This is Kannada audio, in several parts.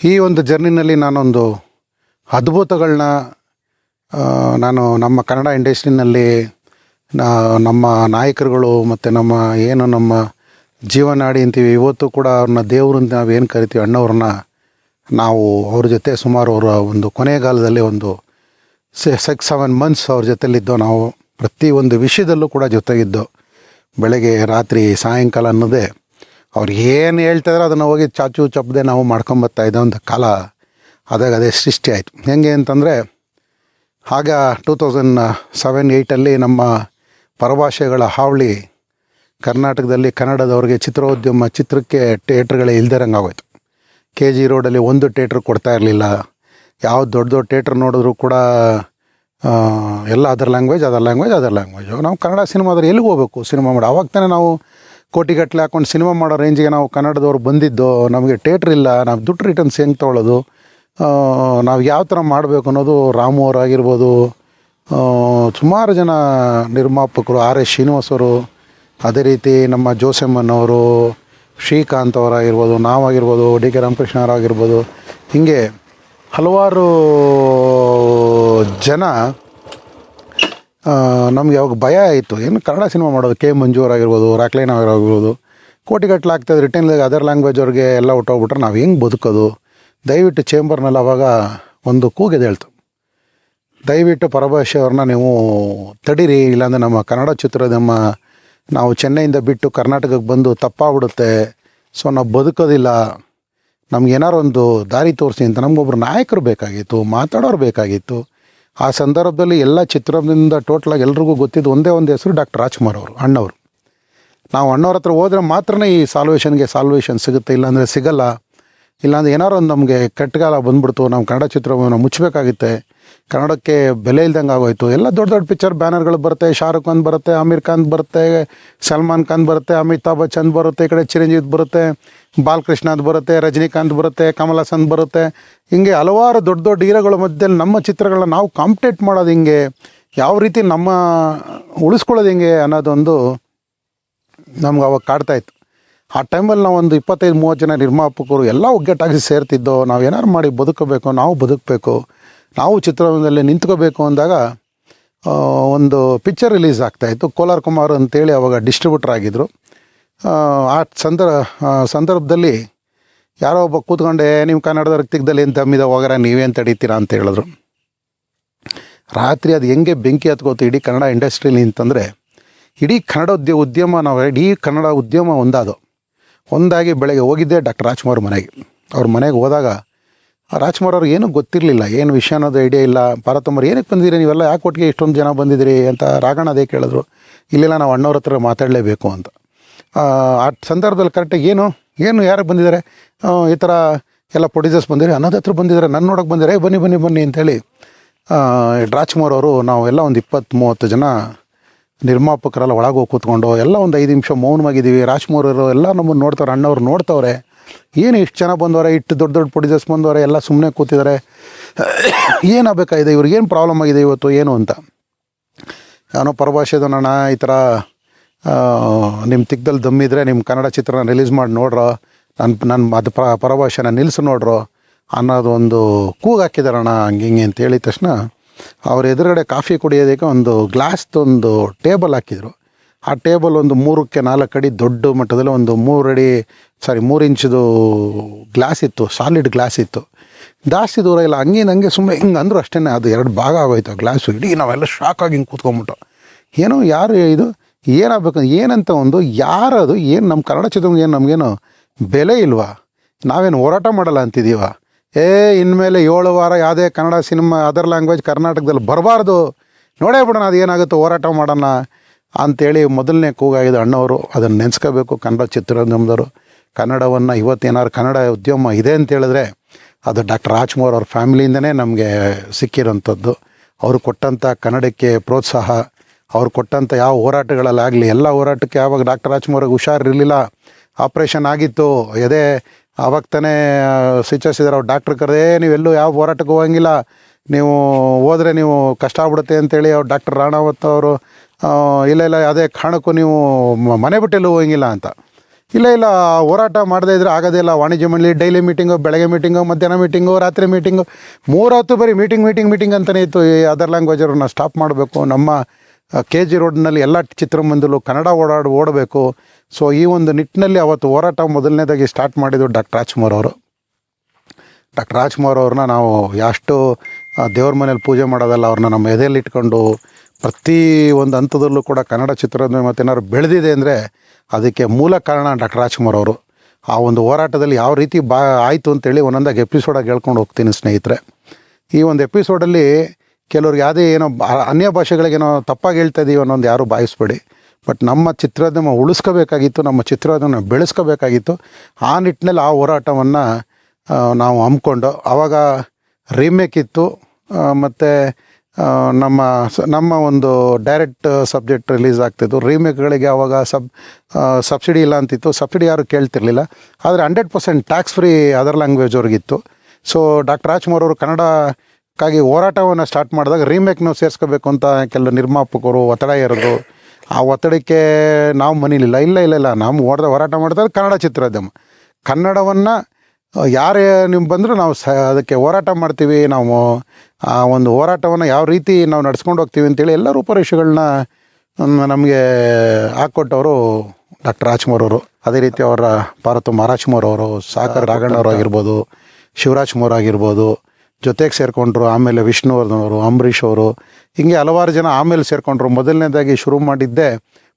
ಈ ಒಂದು ಜರ್ನಿನಲ್ಲಿ ನಾನೊಂದು ಅದ್ಭುತಗಳನ್ನ ನಾನು ನಮ್ಮ ಕನ್ನಡ ಇಂಡಸ್ಟ್ರಿನಲ್ಲಿ ನಮ್ಮ ನಾಯಕರುಗಳು ಮತ್ತು ನಮ್ಮ ಏನು ನಮ್ಮ ಜೀವನಾಡಿ ಅಂತೀವಿ, ಇವತ್ತು ಕೂಡ ಅವ್ರನ್ನ ದೇವರು ನಾವು ಏನು ಕರಿತೀವಿ ಅಣ್ಣವ್ರನ್ನ ನಾವು ಅವ್ರ ಜೊತೆ ಸುಮಾರು ಅವರ ಒಂದು ಕೊನೆಗಾಲದಲ್ಲಿ ಒಂದು ಸಿಕ್ಸ್ ಸೆವೆನ್ ಮಂತ್ಸ್ ಅವ್ರ ಜೊತೆಲಿದ್ದೋ ನಾವು ಪ್ರತಿಯೊಂದು ವಿಷಯದಲ್ಲೂ ಕೂಡ ಜೊತೆಗಿದ್ದೋ, ಬೆಳಗ್ಗೆ, ರಾತ್ರಿ, ಸಾಯಂಕಾಲ ಅನ್ನೋದೇ ಅವ್ರು ಏನು ಹೇಳ್ತಿದ್ರೆ ಅದನ್ನು ಹೋಗಿ ಚಾಚು ಚಪ್ಪದೆ ನಾವು ಮಾಡ್ಕೊಂಬರ್ತಾ ಇದ್ದ ಒಂದು ಕಾಲ ಅದಾಗ ಅದೇ ಸೃಷ್ಟಿ ಆಯಿತು. ಹೆಂಗೆ ಅಂತಂದರೆ, ಆಗ ಟೂ ತೌಸಂಡ್ ಸೆವೆನ್ ಏಯ್ಟಲ್ಲಿ ನಮ್ಮ ಪರಭಾಷೆಗಳ ಹಾವಳಿ ಕರ್ನಾಟಕದಲ್ಲಿ ಕನ್ನಡದವ್ರಿಗೆ ಚಿತ್ರೋದ್ಯಮ ಚಿತ್ರಕ್ಕೆ ಥಿಯೇಟ್ರ್ಗಳೇ ಇಲ್ದಿರಂಗೆ ಆಗೋಯ್ತು. ಕೆ ಜಿ ರೋಡಲ್ಲಿ ಒಂದು ಥಿಯೇಟ್ರ್ ಕೊಡ್ತಾ ಇರಲಿಲ್ಲ. ಯಾವ ದೊಡ್ಡ ದೊಡ್ಡ ಥಿಯೇಟ್ರ್ ನೋಡಿದ್ರು ಕೂಡ ಎಲ್ಲ other language other language, other language. ನಾವು ಕನ್ನಡ ಸಿನಿಮಾದ್ರೆ ಎಲ್ಲಿಗೆ ಹೋಗ್ಬೇಕು ಸಿನಿಮಾ ಮಾಡಿ ಅವಾಗ ತಾನೇ ನಾವು ಕೋಟಿಗಟ್ಟಲೆ ಹಾಕೊಂಡು ಸಿನಿಮಾ ಮಾಡೋ ರೇಂಜಿಗೆ ನಾವು ಕನ್ನಡದವ್ರು ಬಂದಿದ್ದು, ನಮಗೆ ಟೇಟ್ರ್ ಇಲ್ಲ, ನಾವು ದುಡ್ಡು ರಿಟರ್ನ್ಸ್ ಹೆಂಗೆ ತೊಗೊಳ್ಳೋದು ನಾವು ಯಾವ ಥರ ಮಾಡಬೇಕು ಅನ್ನೋದು ರಾಮು ಅವರಾಗಿರ್ಬೋದು. ಸುಮಾರು ಜನ ನಿರ್ಮಾಪಕರು, ಆರ್ ಎಸ್ ಶ್ರೀನಿವಾಸ್ ಅವರು ಅದೇ ರೀತಿ ನಮ್ಮ ಜೋಸೆಮ್ಮನವರು ಶ್ರೀಕಾಂತ್ ಅವರಾಗಿರ್ಬೋದು, ನಾವಾಗಿರ್ಬೋದು, ಡಿ ಕೆ ರಾಮಕೃಷ್ಣ ಅವರಾಗಿರ್ಬೋದು. ಹೀಗೆ ಹಲವಾರು ಜನ ನಮಗೆ ಯಾವಾಗ ಭಯ ಆಯಿತು. ಏನು ಕನ್ನಡ ಸಿನಿಮಾ ಮಾಡೋದು, ಕೆ ಮಂಜೂರ್ ಆಗಿರ್ಬೋದು, ರಾಕ್ಲೈನ್ ಆಗಿರ್ಬೋದು, ಕೋಟಿಗಟ್ಟಲೆ ಆಗ್ತದೆ ರಿಟರ್ನ್ ಅದರ್ ಲ್ಯಾಂಗ್ವೇಜ್ ಅವ್ರಿಗೆ ಎಲ್ಲ ಹೊಟ್ಟೋಗ್ಬಿಟ್ರೆ ನಾವು ಹೆಂಗೆ ಬದುಕೋದು? ದಯವಿಟ್ಟು ಚೇಂಬರ್ನಲ್ಲಿ ಅವಾಗ ಒಂದು ಕೂಗಿದೆ ಹೇಳ್ತು. ದಯವಿಟ್ಟು ಪರಭಾಷೆಯವ್ರನ್ನ ನೀವು ತಡೀರಿ, ಇಲ್ಲಾಂದರೆ ನಮ್ಮ ಕನ್ನಡ ಚಿತ್ರೋದ್ಯಮ ನಾವು ಚೆನ್ನೈಯಿಂದ ಬಿಟ್ಟು ಕರ್ನಾಟಕಕ್ಕೆ ಬಂದು ತಪ್ಪಾಗ್ಬಿಡುತ್ತೆ. ಸೊ ನಾವು ಬದುಕೋದಿಲ್ಲ. ನಮ್ಗೆ ಏನಾರು ಒಂದು ದಾರಿ ತೋರಿಸಿ ಅಂತ ನಮಗೊಬ್ರು ನಾಯಕರು ಬೇಕಾಗಿತ್ತು, ಮಾತಾಡೋರು ಬೇಕಾಗಿತ್ತು. ಆ ಸಂದರ್ಭದಲ್ಲಿ ಎಲ್ಲ ಚಿತ್ರದಿಂದ ಟೋಟ್ಲಾಗಿ ಎಲ್ರಿಗೂ ಗೊತ್ತಿದ್ದು ಒಂದೇ ಒಂದು ಹೆಸರು ಡಾಕ್ಟರ್ ರಾಜ್ಕುಮಾರ್ ಅವರು, ಅಣ್ಣವರು. ನಾವು ಅಣ್ಣವ್ರ ಹತ್ರ ಹೋದ್ರೆ ಮಾತ್ರನೇ ಈ ಸಾಲ್ವೇಷನ್ಗೆ ಸಾಲ್ವೇಷನ್ ಸಿಗುತ್ತೆ, ಇಲ್ಲಾಂದರೆ ಸಿಗಲ್ಲ. ಇಲ್ಲಾಂದ್ರೆ ಏನಾರು ಒಂದು ನಮಗೆ ಕೆಟ್ಟಗಾಲ ಬಂದ್ಬಿಡ್ತು ನಮ್ಮ ಕನ್ನಡ ಚಿತ್ರವನ್ನು ಮುಚ್ಚಬೇಕಾಗುತ್ತೆ, ಕನ್ನಡಕ್ಕೆ ಬೆಲೆ ಇಲ್ದಂಗೆ ಆಗೋಯ್ತು, ಎಲ್ಲ ದೊಡ್ಡ ದೊಡ್ಡ ಪಿಕ್ಚರ್ ಬ್ಯಾನರ್ಗಳು ಬರುತ್ತೆ, ಶಾರುಖ್ ಖಾನ್ ಬರುತ್ತೆ, ಆಮೀರ್ ಖಾನ್ ಬರುತ್ತೆ, ಸಲ್ಮಾನ್ ಖಾನ್ ಬರುತ್ತೆ, ಅಮಿತಾಬ್ ಬಚ್ಚನ್ ಬರುತ್ತೆ, ಈ ಕಡೆ ಚಿರಂಜೀವಿ ಬರುತ್ತೆ, ಬಾಲಕೃಷ್ಣದ್ ಬರುತ್ತೆ, ರಜನಿಕಾಂತ್ ಬರುತ್ತೆ, ಕಮಲ್ ಹಾಸನ್ ಬರುತ್ತೆ, ಹಿಂಗೆ ಹಲವಾರು ದೊಡ್ಡ ದೊಡ್ಡ ಹೀರೋಗಳ ಮಧ್ಯದಲ್ಲಿ ನಮ್ಮ ಚಿತ್ರಗಳನ್ನ ನಾವು ಕಾಂಪಿಟೇಟ್ ಮಾಡೋದು ಹಿಂಗೆ, ಯಾವ ರೀತಿ ನಮ್ಮ ಉಳಿಸ್ಕೊಳ್ಳೋದು ಹಿಂಗೆ ಅನ್ನೋದೊಂದು ನಮ್ಗೆ ಅವಾಗ ಕಾಡ್ತಾ ಇತ್ತು. ಆ ಟೈಮಲ್ಲಿ ನಾವು ಒಂದು ಇಪ್ಪತ್ತೈದು ಮೂವತ್ತು ಜನ ನಿರ್ಮಾಪಕರು ಎಲ್ಲ ಒಗ್ಗಟ್ಟಾಗಿ ಸೇರ್ತಿದ್ದೋ ನಾವು ಏನಾರು ಮಾಡಿ ಬದುಕಬೇಕು ನಾವು ಬದುಕಬೇಕು ನಾವು ಚಿತ್ರರಂಗದಲ್ಲಿ ನಿಂತ್ಕೋಬೇಕು ಅಂದಾಗ ಒಂದು ಪಿಕ್ಚರ್ ರಿಲೀಸ್ ಆಗ್ತಾಯಿತ್ತು ಕೋಲಾರ್ ಕುಮಾರ್ ಅಂತೇಳಿ ಅವಾಗ ಡಿಸ್ಟ್ರಿಬ್ಯೂಟರ್ ಆಗಿದ್ದರು ಆ, ಸಂದರ್ ಸಂದರ್ಭ ಸಂದರ್ಭದಲ್ಲಿ ಯಾರೋ ಒಬ್ಬ ಕೂತ್ಕೊಂಡೆ ನೀವು ಕನ್ನಡದ ರಕ್ತಿಗದಲ್ಲಿ ಏನು ತಮ್ಮಿದ ಹೋಗಾರ ನೀವೇನು ತಡೀತೀರಾ ಅಂತ ಹೇಳಿದ್ರು. ರಾತ್ರಿ ಅದು ಹೆಂಗೆ ಬೆಂಕಿ ಹತ್ಕೋತು ಇಡೀ ಕನ್ನಡ ಇಂಡಸ್ಟ್ರಿಲಿ ಅಂತಂದರೆ ಇಡೀ ಕನ್ನಡ ಉದ್ಯ ಉದ್ಯಮ ನಾವು ಇಡೀ ಕನ್ನಡ ಉದ್ಯಮ ಒಂದಾದು ಒಂದಾಗಿ ಬೆಳಗ್ಗೆ ಹೋಗಿದ್ದೆ ಡಾಕ್ಟರ್ ರಾಜ್ಕುಮಾರ್ ಮನೆಗೆ. ಅವ್ರ ಮನೆಗೆ ಹೋದಾಗ ರಾಜ್ಕುಮಾರ್ ಅವ್ರಿಗೆ ಏನೂ ಗೊತ್ತಿರಲಿಲ್ಲ ಏನು ವಿಷಯ ಅನ್ನೋದು ಐಡಿಯಾ ಇಲ್ಲ. ಭಾರತಮ್ಮರು ಏನಕ್ಕೆ ಬಂದಿರಿ ನೀವೆಲ್ಲ ಯಾಕೆ ಒಟ್ಟಿಗೆ ಇಷ್ಟೊಂದು ಜನ ಬಂದಿದ್ದೀರಿ ಅಂತ ರಾಗಣ್ಣ ಅದೇ ಕೇಳಿದ್ರು. ಇಲ್ಲೆಲ್ಲ ನಾವು ಅಣ್ಣವ್ರ ಹತ್ರ ಮಾತಾಡಲೇಬೇಕು ಅಂತ. ಆ ಸಂದರ್ಭದಲ್ಲಿ ಕರೆಕ್ಟಾಗಿ ಏನು ಏನು ಯಾರಿಗೆ ಬಂದಿದ್ದಾರೆ? ಈ ಥರ ಎಲ್ಲ ಪ್ರೊಡ್ಯೂಸರ್ಸ್ ಬಂದಿರಿ ಅನ್ನೋದು ಹತ್ರ ಬಂದಿದ್ದಾರೆ ನನ್ನ ನೋಡೋಕೆ ಬಂದಿದ್ದಾರೆ "ಏ, ಬನ್ನಿ ಬನ್ನಿ ಬನ್ನಿ ಅಂತೇಳಿ ರಾಜ್ಕುಮಾರ್ ಅವರು ನಾವೆಲ್ಲ ಒಂದು ಇಪ್ಪತ್ತು ಮೂವತ್ತು ಜನ ನಿರ್ಮಾಪಕರೆಲ್ಲ ಒಳಗೆ ಕೂತ್ಕೊಂಡು ಎಲ್ಲ ಒಂದು ಐದು ನಿಮಿಷ ಮೌನವಾಗಿದ್ದೀವಿ ರಾಜ್ಮೋರರು ಎಲ್ಲ ನಮ್ಮನ್ನು ನೋಡ್ತಾರೆ ಅಣ್ಣವ್ರು ನೋಡ್ತವ್ರೆ. ಏನು ಇಷ್ಟು ಜನ ಬಂದವರೆ, ಇಷ್ಟು ದೊಡ್ಡ ದೊಡ್ಡ ಪ್ರೊಡ್ಯೂಸರ್ಸ್ ಬಂದವರೆ, ಎಲ್ಲ ಸುಮ್ಮನೆ ಕೂತಿದ್ದಾರೆ ಏನಾಗಬೇಕಾಗಿದೆ, ಇವ್ರಿಗೆ ಏನು ಪ್ರಾಬ್ಲಮ್ ಆಗಿದೆ ಇವತ್ತು, ಏನು ಅಂತ? ಏನೋ ಪರಭಾಷೆದಣ್ಣ ಈ ಥರ ನಿಮ್ಮ ತಿಕ್ಕದಲ್ಲಿ ದಮ್ಮಿದ್ರೆ ನಿಮ್ಮ ಕನ್ನಡ ಚಿತ್ರನ ರಿಲೀಸ್ ಮಾಡಿ ನೋಡ್ರೋ. ನನ್ನ ನನ್ನ ಅದು ಪರ ಪರಭಾಷೆನ ನಿಲ್ಲಿಸಿ ನೋಡ್ರೋ ಅನ್ನೋದು ಒಂದು ಕೂಗು ಹಾಕಿದಾರಣ್ಣ ಹಂಗೆ ಹಿಂಗೆ ಅಂತ ಹೇಳಿದ ತಕ್ಷಣ. ಅವ್ರ ಎದುರುಗಡೆ ಕಾಫಿ ಕುಡಿಯೋದಕ್ಕೆ ಒಂದು ಗ್ಲಾಸ್ದೊಂದು ಟೇಬಲ್ ಹಾಕಿದರು. ಆ ಟೇಬಲ್ ಒಂದು ಮೂರಕ್ಕೆ ನಾಲ್ಕು ಅಡಿ ದೊಡ್ಡ ಮಟ್ಟದಲ್ಲಿ ಒಂದು ಮೂರು ಅಡಿ ಸಾರಿ ಮೂರು ಇಂಚದು ಗ್ಲಾಸ್ ಇತ್ತು ಸಾಲಿಡ್ ಗ್ಲಾಸ್ ಇತ್ತು. ಜಾಸ್ತಿ ದೂರ ಇಲ್ಲ, ಹಂಗೆ ಹಂಗೆ ಸುಮ್ಮನೆ ಹಿಂಗೆ ಅಂದರು ಅಷ್ಟೇ ಅದು ಎರಡು ಭಾಗ ಆಗೋಯ್ತು ಗ್ಲಾಸು ಇಡೀ ನಾವೆಲ್ಲ ಶಾಕ್ ಆಗಿ ಹಿಂಗೆ ಕೂತ್ಕೊಂಬಿಟ್ಟು. ಏನೋ ಯಾರು ಇದು, ಏನಾಗಬೇಕು, ಏನಂತ ಒಂದು ಯಾರದು, ಏನು ನಮ್ಮ ಕನ್ನಡ ಚಿತ್ರ ಏನು ನಮಗೇನು ಬೆಲೆ ಇಲ್ವಾ? ನಾವೇನು ಹೋರಾಟ ಮಾಡಲ್ಲ ಅಂತಿದ್ದೀವ ಏ, ಇನ್ಮೇಲೆ ಏಳು ವಾರ ಯಾವುದೇ ಕನ್ನಡ ಸಿನಿಮಾ, ಅದರ್ ಲ್ಯಾಂಗ್ವೇಜ್ ಕರ್ನಾಟಕದಲ್ಲಿ ಬರಬಾರ್ದು. ನೋಡೇ ಬಿಡೋಣ, ಅದು ಏನಾಗುತ್ತೋ, ಹೋರಾಟ ಮಾಡೋಣ ಅಂಥೇಳಿ ಮೊದಲನೇ ಕೂಗಾಗಿದೆ ಅಣ್ಣವರು. ಅದನ್ನು ನೆನೆಸ್ಕೋಬೇಕು ಕನ್ನಡ ಚಿತ್ರರಂಗದವರು. ಕನ್ನಡವನ್ನು ಇವತ್ತೇನಾದ್ರು ಕನ್ನಡ ಉದ್ಯಮ ಇದೆ ಅಂತೇಳಿದ್ರೆ ಅದು ಡಾಕ್ಟರ್ ರಾಜ್ಕುಮಾರ್ ಅವ್ರ ಫ್ಯಾಮಿಲಿಯಿಂದನೇ ನಮಗೆ ಸಿಕ್ಕಿರೋಂಥದ್ದು. ಅವರು ಕೊಟ್ಟಂಥ ಕನ್ನಡಕ್ಕೆ ಪ್ರೋತ್ಸಾಹ, ಅವ್ರು ಕೊಟ್ಟಂಥ ಯಾವ ಹೋರಾಟಗಳಲ್ಲಾಗಲಿ, ಎಲ್ಲ ಹೋರಾಟಕ್ಕೆ ಯಾವಾಗ ಡಾಕ್ಟರ್ ರಾಜ್ಕುಮಾರ್ಗೆ ಹುಷಾರಿರಲಿಲ್ಲ, ಆಪ್ರೇಷನ್ ಆಗಿತ್ತು, ಎದೆ ಆವಾಗ ತಾನೇ ಇದ್ದಾರೆ. ಅವ್ರು ಡಾಕ್ಟ್ರ್ ಕರೆದೇ ನೀವೆಲ್ಲೂ ಯಾವ ಹೋರಾಟಕ್ಕೆ ಹೋಗಂಗಿಲ್ಲ. ನೀವು ಹೋದರೆ ನೀವು ಕಷ್ಟ ಆಗ್ಬಿಡುತ್ತೆ ಅಂತೇಳಿ ಅವ್ರು ಡಾಕ್ಟರ್ ರಾಣಾವತ್ ಅವರು ಇಲ್ಲ ಇಲ್ಲ ಯಾವುದೇ ಕಾರಣಕ್ಕೂ ನೀವು ಮನೆ ಬಿಟ್ಟೆಲ್ಲೂ ಹೋಗಂಗಿಲ್ಲ ಅಂತ. ಇಲ್ಲ ಇಲ್ಲ ಹೋರಾಟ ಮಾಡದೇ ಇದ್ರೆ ಆಗೋದೇ ಇಲ್ಲ. ವಾಣಿಜ್ಯ ಮಂಡಳಿ ಡೈಲಿ ಮೀಟಿಂಗು, ಬೆಳಗ್ಗೆ ಮೀಟಿಂಗು, ಮಧ್ಯಾಹ್ನ ಮೀಟಿಂಗು, ರಾತ್ರಿ ಮೀಟಿಂಗು ಮೂರು ಹೊತ್ತು ಬರೀ ಮೀಟಿಂಗ್ ಮೀಟಿಂಗ್ ಮೀಟಿಂಗ್ ಅಂತಲೇ ಇತ್ತು. ಈ ಅದರ್ ಲ್ಯಾಂಗ್ವೇಜರನ್ನ ಸ್ಟಾಪ್ ಮಾಡಬೇಕು. ನಮ್ಮ ಕೆ ಜಿ ರೋಡ್ನಲ್ಲಿ ಎಲ್ಲ ಚಿತ್ರಮಂದಿರಲು ಕನ್ನಡ ಓಡಾಡಿ, ಓಡಬೇಕು. ಸೊ ಈ ಒಂದು ನಿಟ್ಟಿನಲ್ಲಿ ಅವತ್ತು ಹೋರಾಟ ಮೊದಲನೇದಾಗಿ ಸ್ಟಾರ್ಟ್ ಮಾಡಿದ್ದು ಡಾಕ್ಟರ್ ರಾಜ್ಕುಮಾರ್ ಅವರು. ಡಾಕ್ಟರ್ ರಾಜ್ಕುಮಾರ್ ಅವ್ರನ್ನ ನಾವು ಎಷ್ಟು ದೇವ್ರ ಮನೇಲಿ ಪೂಜೆ ಮಾಡೋದಲ್ಲ ಅವ್ರನ್ನ ನಮ್ಮ ಎದೆಯಲ್ಲಿ ಇಟ್ಕೊಂಡು ಪ್ರತಿ ಒಂದು ಹಂತದಲ್ಲೂ ಕೂಡ ಕನ್ನಡ ಚಿತ್ರೋದ್ಯಮ ಮತ್ತೇನಾದ್ರು ಬೆಳೆದಿದೆ ಅಂದರೆ ಅದಕ್ಕೆ ಮೂಲ ಕಾರಣ ಡಾಕ್ಟರ್ ರಾಜ್ಕುಮಾರ್ ಅವರು. ಆ ಒಂದು ಹೋರಾಟದಲ್ಲಿ ಯಾವ ರೀತಿ ಬಾ, ಆಯಿತು ಅಂತೇಳಿ ಒಂದೊಂದಾಗಿ ಎಪಿಸೋಡಾಗಿ ಹೇಳ್ಕೊಂಡು ಹೋಗ್ತೀನಿ ಸ್ನೇಹಿತರೆ. ಈ ಒಂದು ಎಪಿಸೋಡಲ್ಲಿ ಕೆಲವ್ರಿಗೆ ಯಾವುದೇ ಏನೋ ಅನ್ಯ ಭಾಷೆಗಳಿಗೇನೋ ತಪ್ಪಾಗಿ ಹೇಳ್ತಾ ಇದೀವಿ ಅನ್ನೋದು ಯಾರೂ ಭಾವಿಸ್ಬೇಡಿ. ಬಟ್ ನಮ್ಮ ಚಿತ್ರೋದ್ಯಮ ಉಳಿಸ್ಕೋಬೇಕಾಗಿತ್ತು, ನಮ್ಮ ಚಿತ್ರೋದ್ಯಮ ಬೆಳೆಸ್ಕೋಬೇಕಾಗಿತ್ತು. ಆ ನಿಟ್ಟಿನಲ್ಲಿ ಆ ಹೋರಾಟವನ್ನು ನಾವು ಹಮ್ಮಿಕೊಂಡು ಆವಾಗ ರೀಮೇಕ್ ಇತ್ತು ಮತ್ತು ನಮ್ಮ ನಮ್ಮ ಒಂದು ಡೈರೆಕ್ಟ್ ಸಬ್ಜೆಕ್ಟ್ ರಿಲೀಸ್ ಆಗ್ತಿತ್ತು. ರೀಮೇಕ್ಗಳಿಗೆ ಆವಾಗ ಸಬ್ ಸಬ್ಸಿಡಿ ಇಲ್ಲ ಅಂತಿತ್ತು. ಸಬ್ಸಿಡಿ ಯಾರು ಕೇಳ್ತಿರ್ಲಿಲ್ಲ. ಆದರೆ hundred percent tax free other language ಅವ್ರಿಗಿತ್ತು. So doctor Rajkumar ಅವರು ಕನ್ನಡಕ್ಕಾಗಿ ಹೋರಾಟವನ್ನು ಸ್ಟಾರ್ಟ್ ಮಾಡಿದಾಗ ರೀಮೇಕ್ನ ಸೇರಿಸ್ಕೋಬೇಕು ಅಂತ ಕೆಲವು ನಿರ್ಮಾಪಕರು, ಒತ್ತಡ ಏರಿದ್ರು ಆ ಒತ್ತಡಕ್ಕೆ ನಾವು ಮನಿಲಿಲ್ಲ. ಇಲ್ಲ ಇಲ್ಲ ಇಲ್ಲ. ನಾವು ಓಡದ ಹೋರಾಟ ಮಾಡ್ತಾರೆ ಕನ್ನಡ ಚಿತ್ರೋದ್ಯಮ ಕನ್ನಡವನ್ನು ಯಾರೇ ನೀವು ಬಂದರೂ ನಾವು ಸ, ಅದಕ್ಕೆ ಹೋರಾಟ ಮಾಡ್ತೀವಿ. ನಾವು, ಆ, ಒಂದು ಹೋರಾಟವನ್ನು ಯಾವ ರೀತಿ ನಾವು ನಡ್ಸ್ಕೊಂಡು ಹೋಗ್ತೀವಿ ಅಂತೇಳಿ ಎಲ್ಲ ರೂಪರೇಷೆಗಳನ್ನ ನಮಗೆ ಹಾಕ್ಕೊಟ್ಟವರು ಡಾಕ್ಟರ್ ರಾಜ್ಕುಮಾರ್ ಅವರು. ಅದೇ ರೀತಿ ಅವರ ಪಾರ್ವತಮ್ಮ ರಾಜ್ಕುಮಾರ್ ಅವರು, ಸಾಕರ್ ರಾಘಣ್ಣವ್ರು ಆಗಿರ್ಬೋದು, ಶಿವರಾಜ್ಕುಮಾರ್ ಆಗಿರ್ಬೋದು ಜೊತೆಗೆ ಸೇರಿಕೊಂಡ್ರು, ಆಮೇಲೆ ವಿಷ್ಣುವರ್ಧನ್ ಅವರು ಅಂಬರೀಷ್ ಅವರು, ಹೀಗೆ ಹಲವಾರು ಜನ ಆಮೇಲೆ ಸೇರಿಕೊಂಡ್ರು. ಮೊದಲನೇದಾಗಿ ಶುರು ಮಾಡಿದ್ದೆ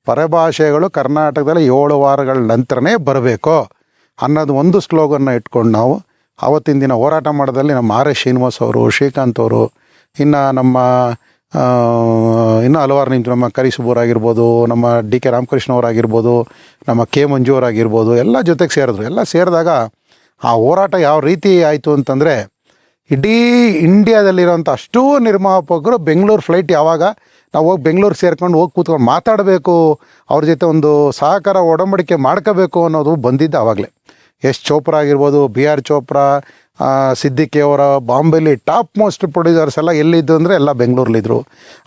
ಪರಭಾಷೆಗಳು ಕರ್ನಾಟಕದಲ್ಲಿ ಏಳು ವಾರಗಳ ನಂತರನೇ ಬರಬೇಕು ಅನ್ನೋದು ಒಂದು ಸ್ಲೋಗನ್ನ ಇಟ್ಕೊಂಡು ನಾವು ಆವತ್ತಿನ ದಿನ ಹೋರಾಟ ಮಾಡೋದಲ್ಲಿ ನಮ್ಮ ಆರ್ ಎಸ್ ಶ್ರೀನಿವಾಸ್ ಅವರು, ಶ್ರೀಕಾಂತ್ ಅವರು, ಇನ್ನು ನಮ್ಮ ಇನ್ನು ಹಲವಾರು ನಿಂತು ನಮ್ಮ ಕರಿಸುಬೂರ್ ಆಗಿರ್ಬೋದು, ನಮ್ಮ ಡಿ ಕೆ ರಾಮಕೃಷ್ಣ ಅವರಾಗಿರ್ಬೋದು ನಮ್ಮ ಕೆ ಮಂಜು ಅವರಾಗಿರ್ಬೋದು ಎಲ್ಲ ಜೊತೆಗೆ ಸೇರಿದ್ರು. ಎಲ್ಲ ಸೇರಿದಾಗ ಆ ಹೋರಾಟ ಯಾವ ರೀತಿ ಆಯಿತು ಅಂತಂದರೆ ಇಡೀ ಇಂಡಿಯಾದಲ್ಲಿರೋಂಥ ಅಷ್ಟೂ ನಿರ್ಮಾಪಕರು ಬೆಂಗಳೂರು ಫ್ಲೈಟ್ ಯಾವಾಗ ನಾವು ಹೋಗಿ ಬೆಂಗಳೂರು ಸೇರ್ಕೊಂಡು ಹೋಗಿ ಕೂತ್ಕೊಂಡು ಮಾತಾಡಬೇಕು, ಅವ್ರ ಜೊತೆ ಒಂದು ಸಹಕಾರ ಒಡಂಬಡಿಕೆ ಮಾಡ್ಕೋಬೇಕು ಅನ್ನೋದು ಬಂದಿದ್ದು ಆವಾಗಲೇ ಎಸ್ ಚೋಪ್ರಾ ಆಗಿರ್ಬೋದು, ಬಿ ಆರ್ ಚೋಪ್ರಾ ಸಿದ್ದಿಕಿ ಅವರ ಬಾಂಬೆಲಿ ಟಾಪ್ ಮೋಸ್ಟ್ ಪ್ರೊಡ್ಯೂಸರ್ಸ್ ಎಲ್ಲ ಎಲ್ಲಿದ್ದು ಅಂದರೆ ಎಲ್ಲ ಬೆಂಗಳೂರಲ್ಲಿದ್ದರು